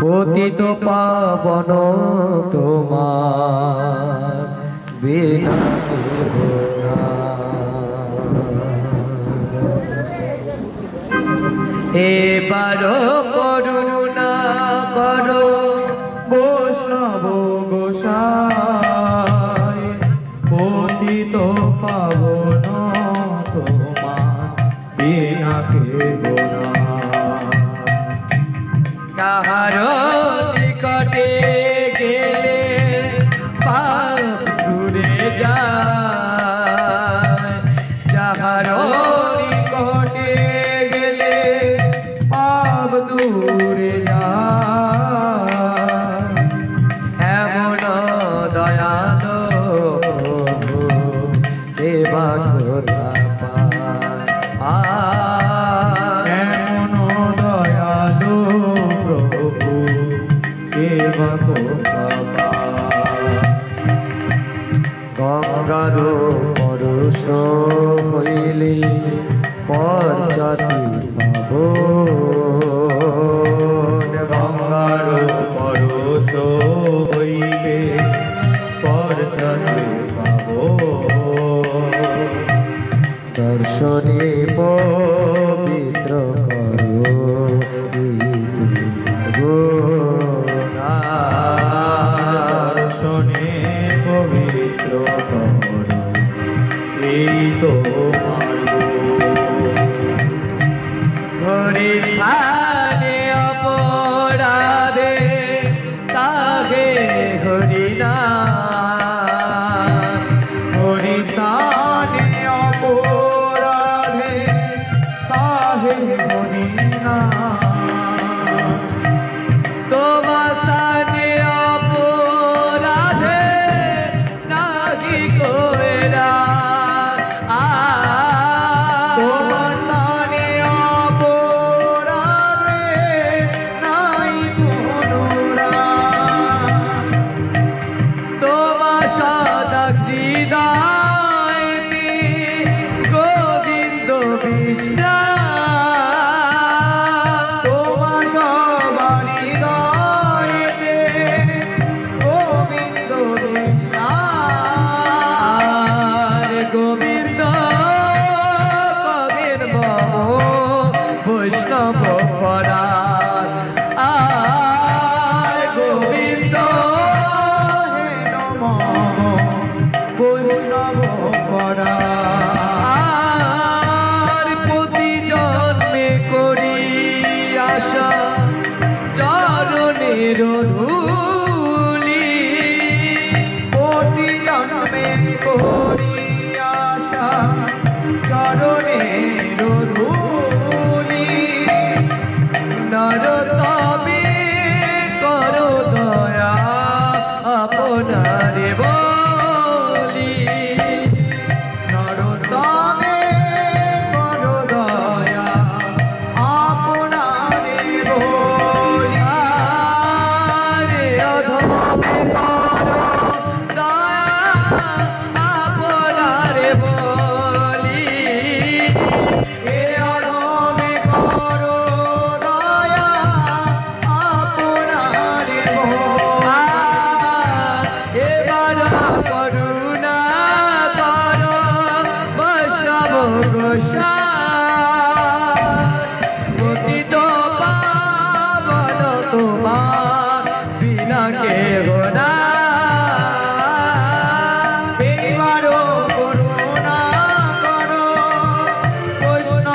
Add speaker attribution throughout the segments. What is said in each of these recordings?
Speaker 1: পতিত পাবন তোমার বিনা এবারও গঙ্গার পরশ হইলি
Speaker 2: পর
Speaker 1: মধু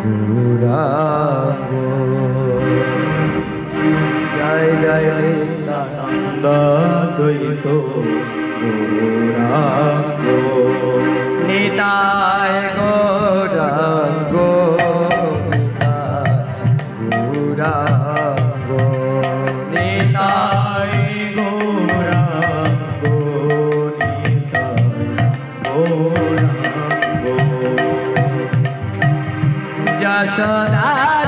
Speaker 1: ঘুরাব জয় জয় নিত্যানন্দ দ্বৈত
Speaker 2: ঘুরাব
Speaker 1: নিতায়
Speaker 2: গোরাব গোরা ঘুরাব
Speaker 1: যশোদানন্দন